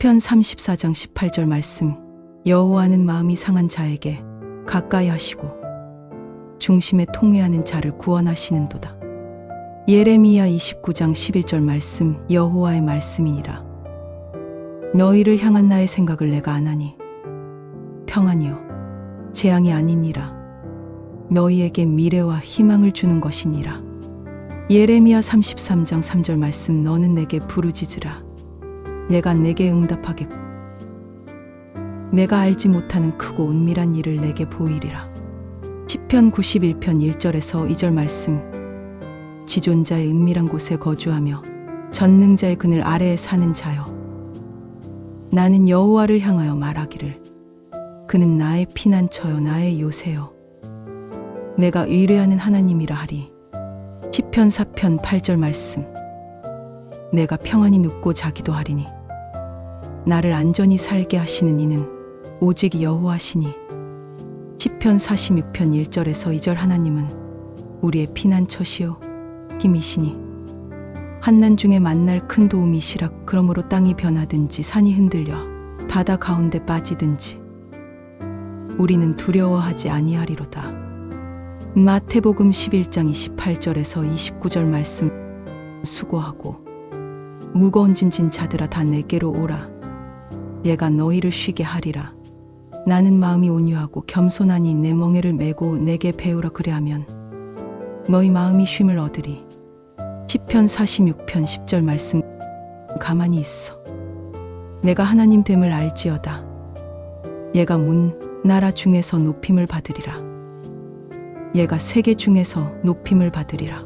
시편 34장 18절 말씀 여호와는 마음이 상한 자에게 가까이 하시고 중심에 통회하는 자를 구원하시는도다. 예레미야 29장 11절 말씀 여호와의 말씀이니라. 너희를 향한 나의 생각을 내가 아나니 평안이요 재앙이 아니니라. 너희에게 미래와 희망을 주는 것이니라. 예레미야 33장 3절 말씀 너는 내게 부르짖으라. 내가 내게 응답하겠고 내가 알지 못하는 크고 은밀한 일을 내게 보이리라. 시편 91편 1절에서 2절 말씀. 지존자의 은밀한 곳에 거주하며 전능자의 그늘 아래에 사는 자여 나는 여호와를 향하여 말하기를. 그는 나의 피난처요 나의 요새요. 내가 의뢰하는 하나님이라 하리. 시편 4편 8절 말씀 내가 평안히 눕고 자기도 하리니. 나를 안전히 살게 하시는 이는 오직 여호와시니. 시편 46편 1절에서 2절 하나님은 우리의 피난처시요 힘이시니. 한난 중에 만날 큰 도움이시라 그러므로 땅이 변하든지 산이 흔들려 바다 가운데 빠지든지 우리는 두려워하지 아니하리로다. 마태복음 11장 28절에서 29절 말씀 수고하고 무거운 짐진 자들아 다 내게로 오라. 얘가 너희를 쉬게 하리라. 나는 마음이 온유하고 겸손하니 내 멍에를 메고 내게 배우라 그래하면 너희 마음이 쉼을 얻으리. 시편 46편 10절 말씀 가만히 있어. 내가 하나님 됨을 알지어다. 얘가 문 나라 중에서 높임을 받으리라. 얘가 세계 중에서 높임을 받으리라.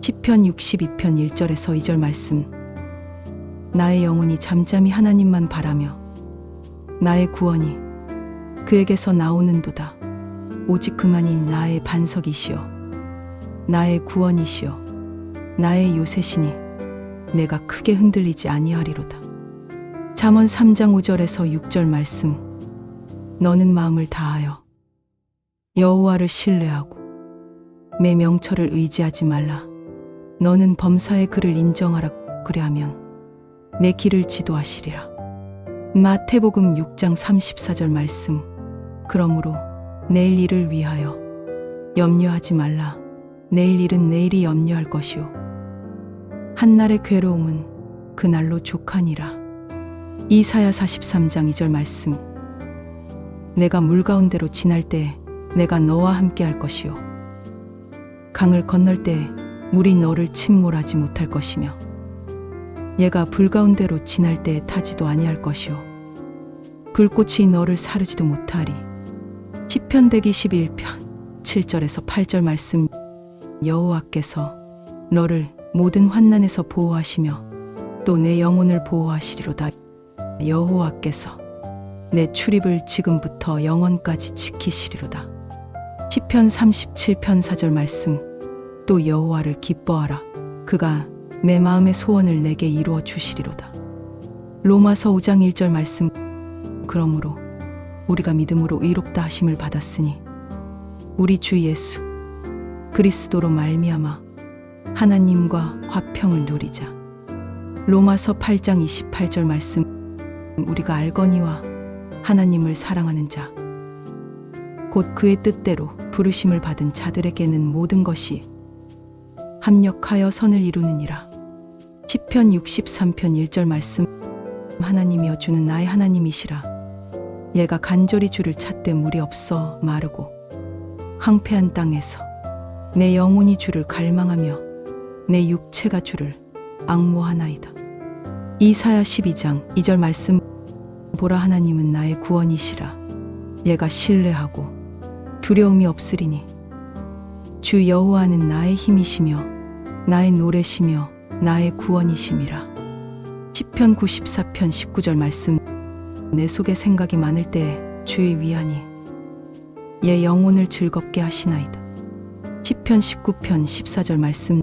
시편 62편 1절에서 2절 말씀 나의 영혼이 잠잠히 하나님만 바라며 나의 구원이 그에게서 나오는도다. 오직 그만이 나의 반석이시요 나의 구원이시요 나의 요새시니 내가 크게 흔들리지 아니하리로다. 잠언 3장 5절에서 6절 말씀. 너는 마음을 다하여 여호와를 신뢰하고 내 명철을 의지하지 말라. 너는 범사의 그를 인정하라. 그래하면 내 길을 지도하시리라. 마태복음 6장 34절 말씀. 그러므로 내일 일을 위하여 염려하지 말라. 내일 일은 내일이 염려할 것이요. 한날의 괴로움은 그날로 족하니라. 이사야 43장 2절 말씀. 내가 물 가운데로 지날 때에 내가 너와 함께 할 것이요. 강을 건널 때에 물이 너를 침몰하지 못할 것이며 얘가 불 가운데로 지날 때에 타지도 아니할 것이요 불꽃이 너를 사르지도 못하리. 시편 121편 7절에서 8절 말씀. 여호와께서 너를 모든 환난에서 보호하시며 또 내 영혼을 보호하시리로다. 여호와께서 내 출입을 지금부터 영원까지 지키시리로다. 시편 37편 4절 말씀. 또 여호와를 기뻐하라. 그가 내 마음의 소원을 내게 이루어 주시리로다. 로마서 5장 1절 말씀. 그러므로 우리가 믿음으로 의롭다 하심을 받았으니 우리 주 예수 그리스도로 말미암아 하나님과 화평을 누리자. 로마서 8장 28절 말씀. 우리가 알거니와 하나님을 사랑하는 자 곧 그의 뜻대로 부르심을 받은 자들에게는 모든 것이 합력하여 선을 이루느니라. 시편 63편 1절 말씀 하나님이여 주는 나의 하나님이시라. 얘가 간절히 주를 찾되 물이 없어 마르고 황폐한 땅에서 내 영혼이 주를 갈망하며 내 육체가 주를 악모하나이다. 이사야 12장 2절 말씀 보라 하나님은 나의 구원이시라. 얘가 신뢰하고 두려움이 없으리니 주 여호와는 나의 힘이시며 나의 노래시며 나의 구원이심이라. 시편 94편 19절 말씀 내 속에 생각이 많을 때에 주의 위안이 얘 영혼을 즐겁게 하시나이다. 시편 19편 14절 말씀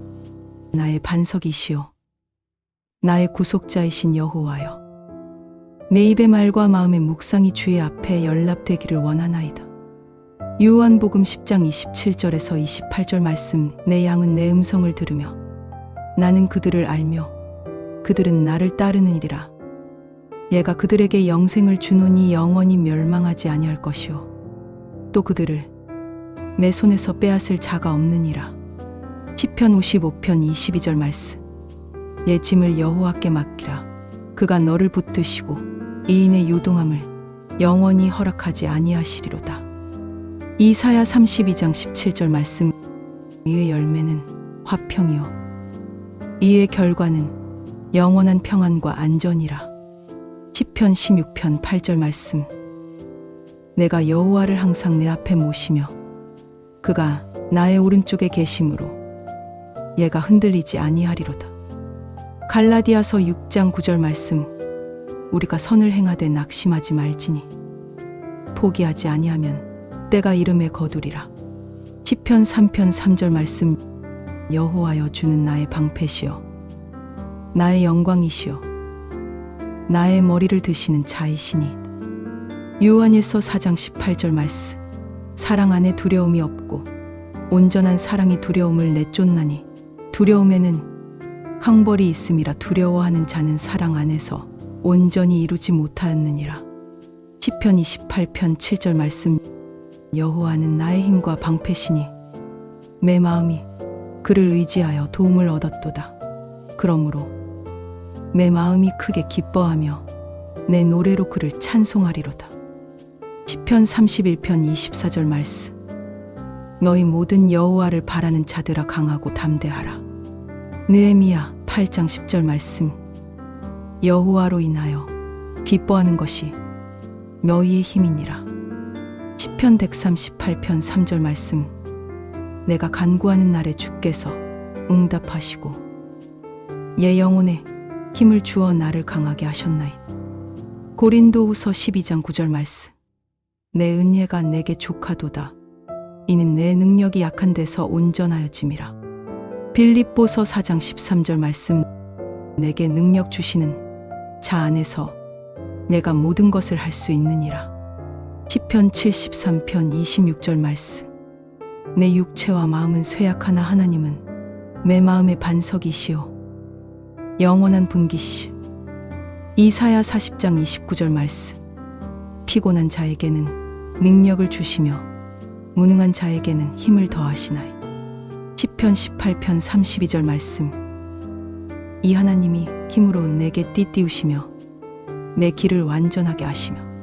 나의 반석이시요 나의 구속자이신 여호와여 내 입의 말과 마음의 묵상이 주의 앞에 연락되기를 원하나이다. 요한복음 10장 27절에서 28절 말씀 내 양은 내 음성을 들으며 나는 그들을 알며 그들은 나를 따르느니라. 얘가 그들에게 영생을 주노니 영원히 멸망하지 아니할 것이요. 또 그들을 내 손에서 빼앗을 자가 없느니라. 시편 55편 22절 말씀. 예 짐을 여호와께 맡기라. 그가 너를 붙드시고 이인의 요동함을 영원히 허락하지 아니하시리로다 이사야 32장 17절 말씀. 이의 열매는 화평이요. 이의 결과는 영원한 평안과 안전이라. 시편 16편 8절 말씀. 내가 여호와를 항상 내 앞에 모시며 그가 나의 오른쪽에 계심으로 얘가 흔들리지 아니하리로다. 갈라디아서 6장 9절 말씀. 우리가 선을 행하되 낙심하지 말지니 포기하지 아니하면 때가 이름에 거두리라. 시편 3편 3절 말씀 여호와여 주는 나의 방패시여 나의 영광이시여 나의 머리를 드시는 자이시니. 요한일서 4장 18절 말씀 사랑 안에 두려움이 없고 온전한 사랑이 두려움을 내쫓나니 두려움에는 항벌이 있음이라 두려워하는 자는 사랑 안에서 온전히 이루지 못하였느니라. 시편 28편 7절 말씀 여호와는 나의 힘과 방패시니 내 마음이 그를 의지하여 도움을 얻었도다. 그러므로 내 마음이 크게 기뻐하며 내 노래로 그를 찬송하리로다. 시편 31편 24절 말씀. 너희 모든 여호와를 바라는 자들아 강하고 담대하라. 느헤미야 8장 10절 말씀. 여호와로 인하여 기뻐하는 것이 너희의 힘이니라 시편 138편 3절 말씀. 내가 간구하는 날에 주께서 응답하시고 예 영혼에 힘을 주어 나를 강하게 하셨나이. 고린도후서 12장 9절 말씀. 내 은혜가 내게 족하도다. 이는 내 능력이 약한 데서 온전하여짐이라. 빌립보서 4장 13절 말씀. 내게 능력 주시는 자 안에서 내가 모든 것을 할 수 있느니라 시편 73편 26절 말씀. 내 육체와 마음은 쇠약하나 하나님은 내 마음의 반석이시요 영원한 분기시 이사야 40장 29절 말씀. 피곤한 자에게는 능력을 주시며 무능한 자에게는 힘을 더하시나이. 시편 18편 32절 말씀. 이 하나님이 힘으로 내게 띠띠우시며 내 길을 완전하게 하시며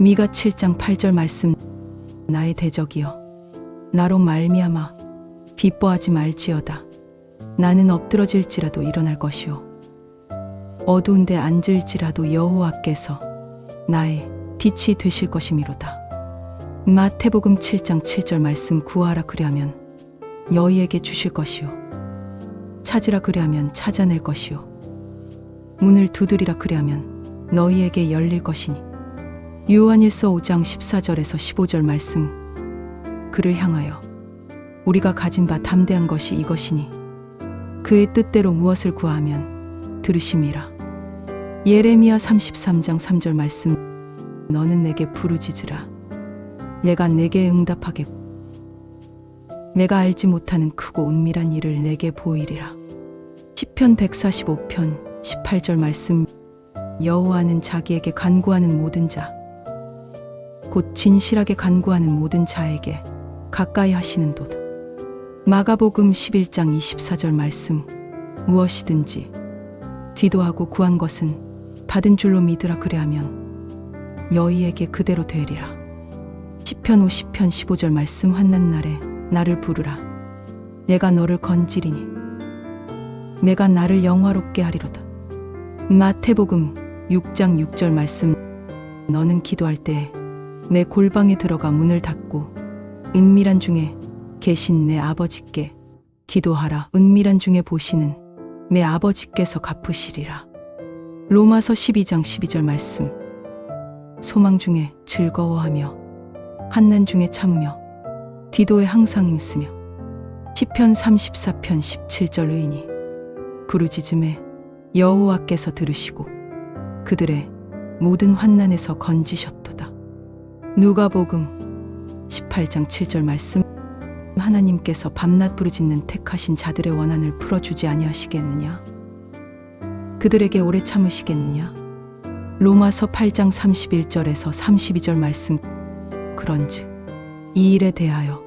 미가 7장 8절 말씀 나의 대적이여 나로 말미암아 기뻐하지 말지어다. 나는 엎드러질지라도 일어날 것이요 어두운데 앉을지라도 여호와께서 나의 빛이 되실 것이미로다. 마태복음 7장 7절 말씀 구하라 그리하면 너희에게 주실 것이요 찾으라 그리하면 찾아낼 것이요 문을 두드리라 그리하면 너희에게 열릴 것이니 요한일서 5장 14절에서 15절 말씀. 그를 향하여 우리가 가진 바 담대한 것이 이것이니 그의 뜻대로 무엇을 구하면 들으심이라. 예레미야 33장 3절 말씀. 너는 내게 부르짖으라. 내가 내게 응답하게 내가 알지 못하는 크고 은밀한 일을 내게 보이리라. 시편 145편 18절 말씀. 여호와는 자기에게 간구하는 모든 자 곧 진실하게 간구하는 모든 자에게 가까이 하시는도다. 마가복음 11장 24절 말씀 무엇이든지 기도하고 구한 것은 받은 줄로 믿으라 그래하면 너희에게 그대로 되리라. 시편 50편 15절 말씀 환난 날에 나를 부르라. 내가 너를 건지리니 내가 나를 영화롭게 하리로다. 마태복음 6장 6절 말씀 너는 기도할 때에 내 골방에 들어가 문을 닫고 은밀한 중에 계신 내 아버지께 기도하라. 은밀한 중에 보시는 내 아버지께서 갚으시리라. 로마서 12장 12절 말씀. 소망 중에 즐거워하며 환난 중에 참으며 기도에 항상 힘쓰며 시편 34편 17절 의인이 부르짖음에 여호와께서 들으시고 그들의 모든 환난에서 건지셨도다. 누가복음 18장 7절 말씀 하나님께서 밤낮 부르짖는 택하신 자들의 원한을 풀어주지 아니하시겠느냐? 그들에게 오래 참으시겠느냐? 로마서 8장 31절에서 32절 말씀. 그런즉 이 일에 대하여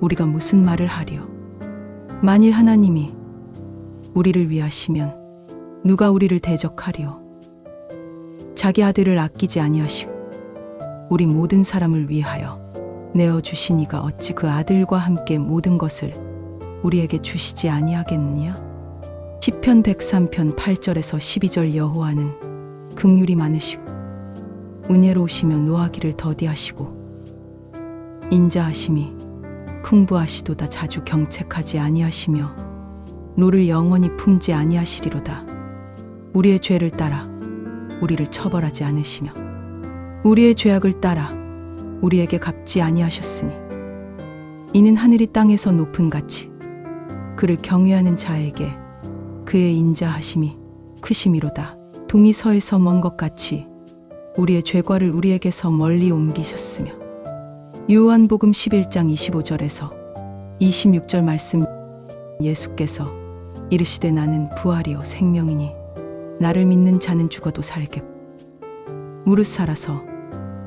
우리가 무슨 말을 하리요? 만일 하나님이 우리를 위하시면 누가 우리를 대적하리요? 자기 아들을 아끼지 아니하시고 우리 모든 사람을 위하여 내어 주신 이가 어찌 그 아들과 함께 모든 것을 우리에게 주시지 아니하겠느냐? 시편 103편 8절에서 12절 여호와는 긍휼이 많으시고 은혜로우시며 노하기를 더디하시고 인자하심이 풍부하시도다. 자주 경책하지 아니하시며 노를 영원히 품지 아니하시리로다. 우리의 죄를 따라 우리를 처벌하지 않으시며 우리의 죄악을 따라 우리에게 갚지 아니하셨으니 이는 하늘이 땅에서 높은 같이 그를 경외하는 자에게 그의 인자하심이 크심이로다. 동이 서에서 먼 것 같이 우리의 죄과를 우리에게서 멀리 옮기셨으며 요한복음 11장 25절에서 26절 말씀 예수께서 이르시되 나는 부활이요 생명이니 나를 믿는 자는 죽어도 살겠고 무릇 살아서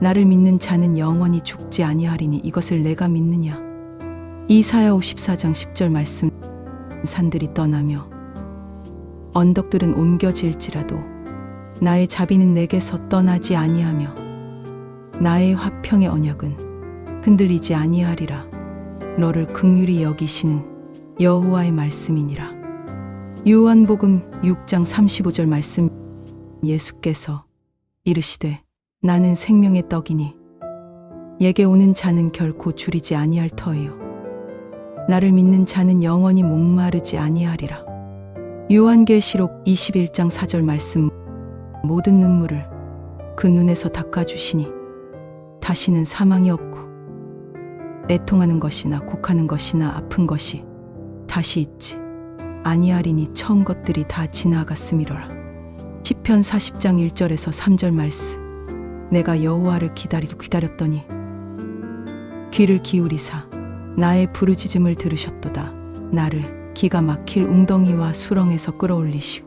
나를 믿는 자는 영원히 죽지 아니하리니 이것을 내가 믿느냐? 이사야 54장 10절 말씀. 산들이 떠나며 언덕들은 옮겨질지라도 나의 자비는 내게서 떠나지 아니하며 나의 화평의 언약은 흔들리지 아니하리라. 너를 극률이 여기시는 여호와의 말씀이니라. 요한복음 6장 35절 말씀. 예수께서 이르시되 나는 생명의 떡이니 예게 오는 자는 결코 줄이지 아니할 터이요. 나를 믿는 자는 영원히 목마르지 아니하리라. 요한계시록 21장 4절 말씀. 모든 눈물을 그 눈에서 닦아 주시니 다시는 사망이 없고 애통하는 것이나 곡하는 것이나 아픈 것이 다시 있지 아니하리니 처음 것들이 다 지나갔음이로라. 시편 40장 1절에서 3절 말씀 내가 여호와를 기다리고 기다렸더니 귀를 기울이사 나의 부르짖음을 들으셨도다. 나를 기가 막힐 웅덩이와 수렁에서 끌어올리시오.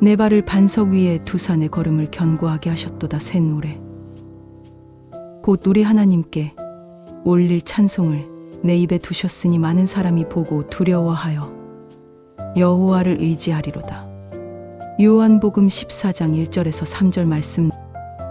내 발을 반석 위에 내 걸음을 견고하게 하셨도다 새 노래. 곧 우리 하나님께 올릴 찬송을 내 입에 두셨으니 많은 사람이 보고 두려워하여 여호와를 의지하리로다. 요한복음 14장 1절에서 3절 말씀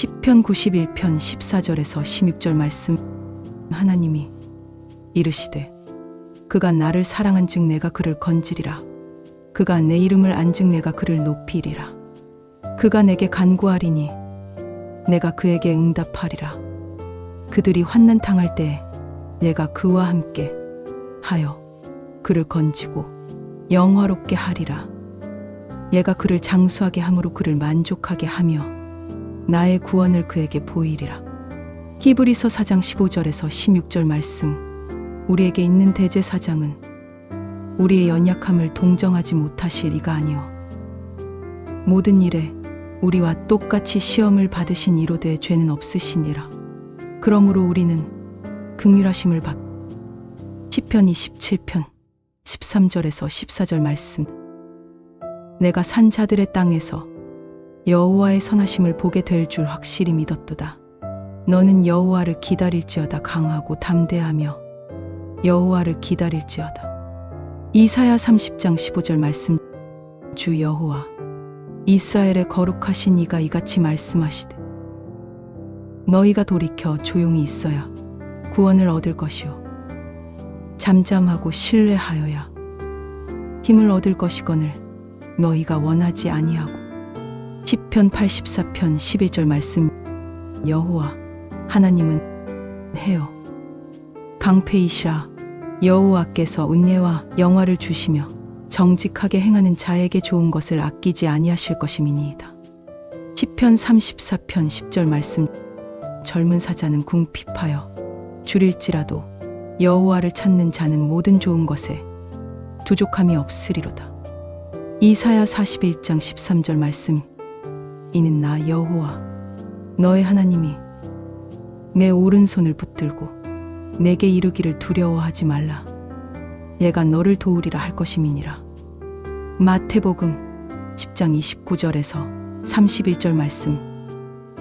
시편 91편 14절에서 16절 말씀. 하나님이 이르시되 그가 나를 사랑한 즉 내가 그를 건지리라. 그가 내 이름을 안즉 내가 그를 높이리라. 그가 내게 간구하리니 내가 그에게 응답하리라. 그들이 환난 당할 때에 내가 그와 함께 하여 그를 건지고 영화롭게 하리라. 얘가 그를 장수하게 함으로 그를 만족하게 하며 나의 구원을 그에게 보이리라. 히브리서 4장 15절에서 16절 말씀. 우리에게 있는 대제사장은 우리의 연약함을 동정하지 못하실 이가 아니요 모든 일에 우리와 똑같이 시험을 받으신 이로되 죄는 없으시니라. 그러므로 우리는 긍휼하심을 받 시편 27편 13절에서 14절 말씀. 내가 산자들의 땅에서 여호와의 선하심을 보게 될 줄 확실히 믿었도다. 너는 여호와를 기다릴지어다 강하고 담대하며 여호와를 기다릴지어다. 이사야 30장 15절 말씀 주 여호와 이스라엘의 거룩하신 이가 이같이 말씀하시되 너희가 돌이켜 조용히 있어야 구원을 얻을 것이요 잠잠하고 신뢰하여야 힘을 얻을 것이거늘 너희가 원하지 아니하고 시편 84편 11절 말씀 여호와 하나님은 해요 방패이시라 여호와께서 은혜와 영화를 주시며 정직하게 행하는 자에게 좋은 것을 아끼지 아니하실 것임이니이다. 시편 34편 10절 말씀 젊은 사자는 궁핍하여 줄일지라도 여호와를 찾는 자는 모든 좋은 것에 부족함이 없으리로다. 이사야 41장 13절 말씀 이는 나 여호와 너의 하나님이 내 오른손을 붙들고 내게 이르기를 두려워하지 말라. 얘가 너를 도우리라 할 것임이니라. 마태복음 10장 29절에서 31절 말씀.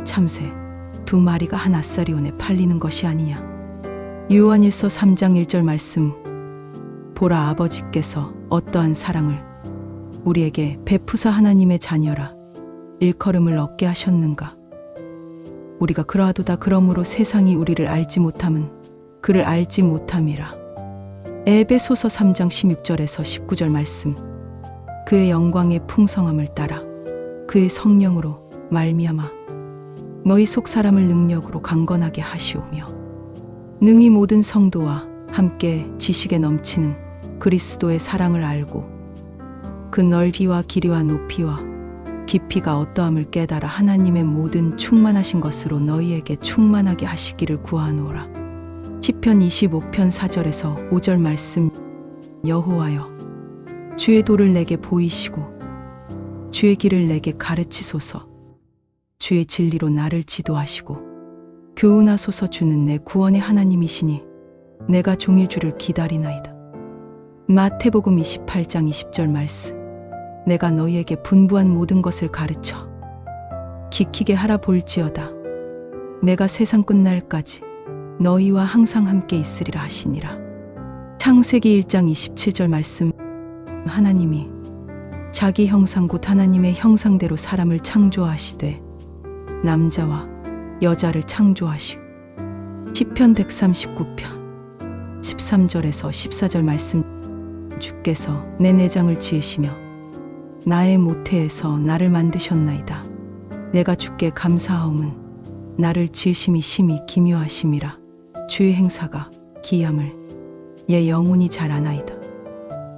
참새 두 마리가 한 아싸리온에 팔리는 것이 아니냐. 요한일서 3장 1절 말씀. 보라 아버지께서 어떠한 사랑을 우리에게 베푸사 하나님의 자녀라 일컬음을 얻게 하셨는가? 우리가 그러하도다 그러므로 세상이 우리를 알지 못함은 그를 알지 못함이라. 에베소서 3장 16절에서 19절 말씀. 그의 영광의 풍성함을 따라 그의 성령으로 말미암아 너희 속 사람을 능력으로 강건하게 하시오며 능히 모든 성도와 함께 지식에 넘치는 그리스도의 사랑을 알고 그 넓이와 길이와 높이와 깊이가 어떠함을 깨달아 하나님의 모든 충만하신 것으로 너희에게 충만하게 하시기를 구하노라. 시편 25편 4절에서 5절 말씀 여호와여 주의 도를 내게 보이시고 주의 길을 내게 가르치소서 주의 진리로 나를 지도하시고 교훈하소서 주는 내 구원의 하나님이시니 내가 종일 주를 기다리나이다. 마태복음 28장 20절 말씀 내가 너희에게 분부한 모든 것을 가르쳐 지키게 하라 볼지어다. 내가 세상 끝날까지 너희와 항상 함께 있으리라 하시니라. 창세기 1장 27절 말씀. 하나님이 자기 형상 곧 하나님의 형상대로 사람을 창조하시되 남자와 여자를 창조하시고 시편 139편 13절에서 14절 말씀. 주께서 내 내장을 지으시며 나의 모태에서 나를 만드셨나이다. 내가 주께 감사하옴은 나를 지으심이 심히 기묘하심이라. 주의 행사가 기함을 예 영혼이 잘 아나이다.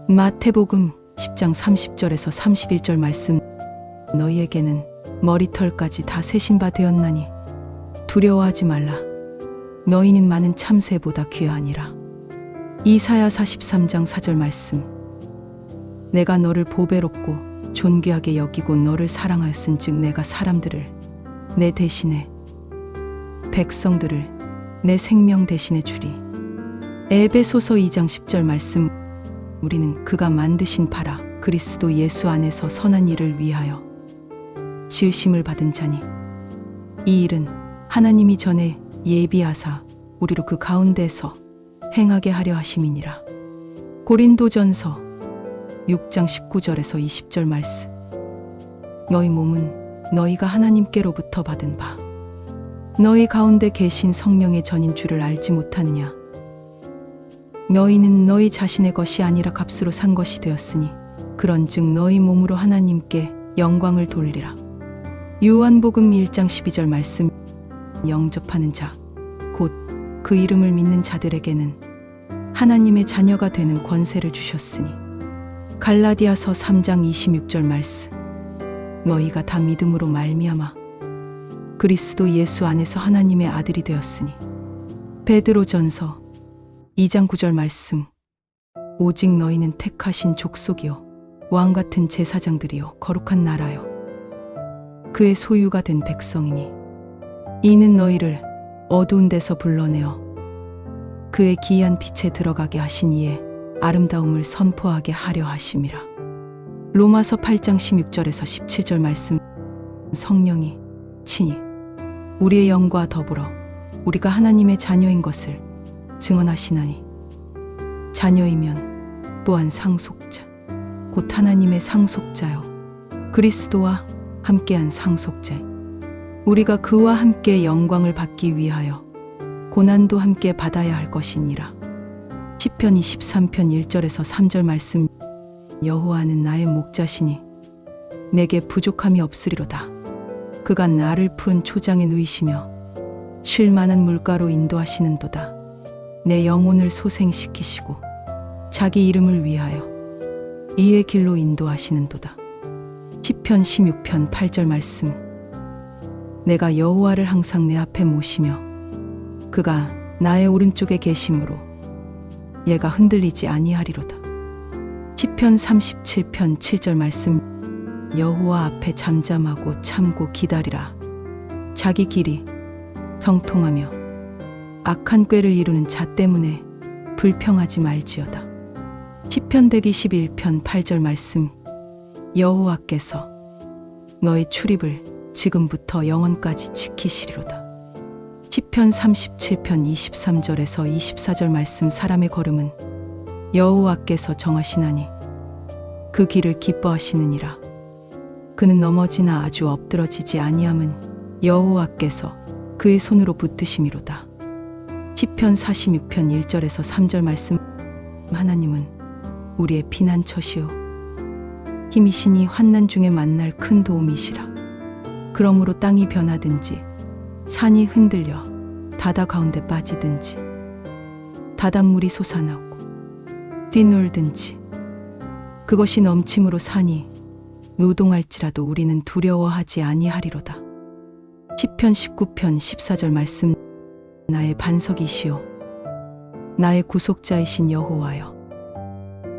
마태복음 10장 30절에서 31절 말씀 너희에게는 머리털까지 다 세신 바 되었나니 두려워하지 말라. 너희는 많은 참새보다 귀하니라. 이사야 43장 4절 말씀 내가 너를 보배롭고 존귀하게 여기고 너를 사랑하였은즉 내가 사람들을 내 대신에 백성들을 내 생명 대신에 주리. 에베소서 2장 10절 말씀 우리는 그가 만드신 바라 그리스도 예수 안에서 선한 일을 위하여 지으심을 받은 자니 이 일은 하나님이 전에 예비하사 우리로 그 가운데서 행하게 하려 하심이니라. 고린도전서 6장 19절에서 20절 말씀. 너희 몸은 너희가 하나님께로부터 받은 바. 너희 가운데 계신 성령의 전인 줄을 알지 못하느냐? 너희는 너희 자신의 것이 아니라 값으로 산 것이 되었으니 그런즉 너희 몸으로 하나님께 영광을 돌리라. 요한복음 1장 12절 말씀. 영접하는 자 곧 그 이름을 믿는 자들에게는 하나님의 자녀가 되는 권세를 주셨으니 갈라디아서 3장 26절 말씀. 너희가 다 믿음으로 말미암아 그리스도 예수 안에서 하나님의 아들이 되었으니. 베드로전서 2장 9절 말씀. 오직 너희는 택하신 족속이요 왕 같은 제사장들이요 거룩한 나라요. 그의 소유가 된 백성이니 이는 너희를 어두운 데서 불러내어 그의 기이한 빛에 들어가게 하신 이에 아름다움을 선포하게 하려 하심이라. 로마서 8장 16절에서 17절 말씀 성령이 친히 우리의 영과 더불어 우리가 하나님의 자녀인 것을 증언하시나니 자녀이면 또한 상속자 곧 하나님의 상속자요 그리스도와 함께한 상속자 우리가 그와 함께 영광을 받기 위하여 고난도 함께 받아야 할 것이니라. 시편 23편 1절에서 3절 말씀 여호와는 나의 목자시니 내게 부족함이 없으리로다. 그가 나를 푸른 초장에 누이시며 쉴 만한 물가로 인도하시는도다. 내 영혼을 소생시키시고 자기 이름을 위하여 이의 길로 인도하시는도다. 시편 16편 8절 말씀 내가 여호와를 항상 내 앞에 모시며 그가 나의 오른쪽에 계심으로 얘가 흔들리지 아니하리로다. 시편 37편 7절 말씀 여호와 앞에 잠잠하고 참고 기다리라. 자기 길이 성통하며 악한 꾀를 이루는 자 때문에 불평하지 말지어다. 시편 121편 8절 말씀 여호와께서 너의 출입을 지금부터 영원까지 지키시리로다. 시편 37편 23절에서 24절 말씀 사람의 걸음은 여호와께서 정하시나니 그 길을 기뻐하시느니라. 그는 넘어지나 아주 엎드러지지 아니함은 여호와께서 그의 손으로 붙드심이로다. 시편 46편 1절에서 3절 말씀 하나님은 우리의 피난처시요 힘이시니 환난 중에 만날 큰 도움이시라. 그러므로 땅이 변하든지 산이 흔들려 바다 가운데 빠지든지 바닷물이 솟아나고 뛰놀든지 그것이 넘침으로 산이 노동할지라도 우리는 두려워하지 아니하리로다. 시편 19편 14절 말씀 나의 반석이시요 나의 구속자이신 여호와여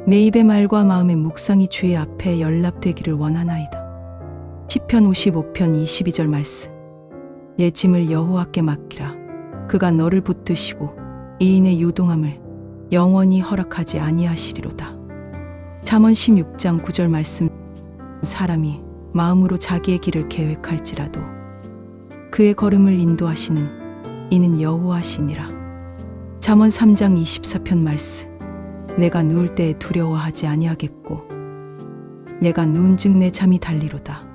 내 입의 말과 마음의 묵상이 주의 앞에 연락되기를 원하나이다. 시편 55편 22절 말씀 내 짐을 여호와께 맡기라 그가 너를 붙드시고 이인의 유동함을 영원히 허락하지 아니하시리로다. 잠언 16장 9절 말씀 사람이 마음으로 자기의 길을 계획할지라도 그의 걸음을 인도하시는 이는 여호와시니라. 잠언 3장 24편 말씀 내가 누울 때에 두려워하지 아니하겠고 내가 누운즉 내 잠이 달리로다.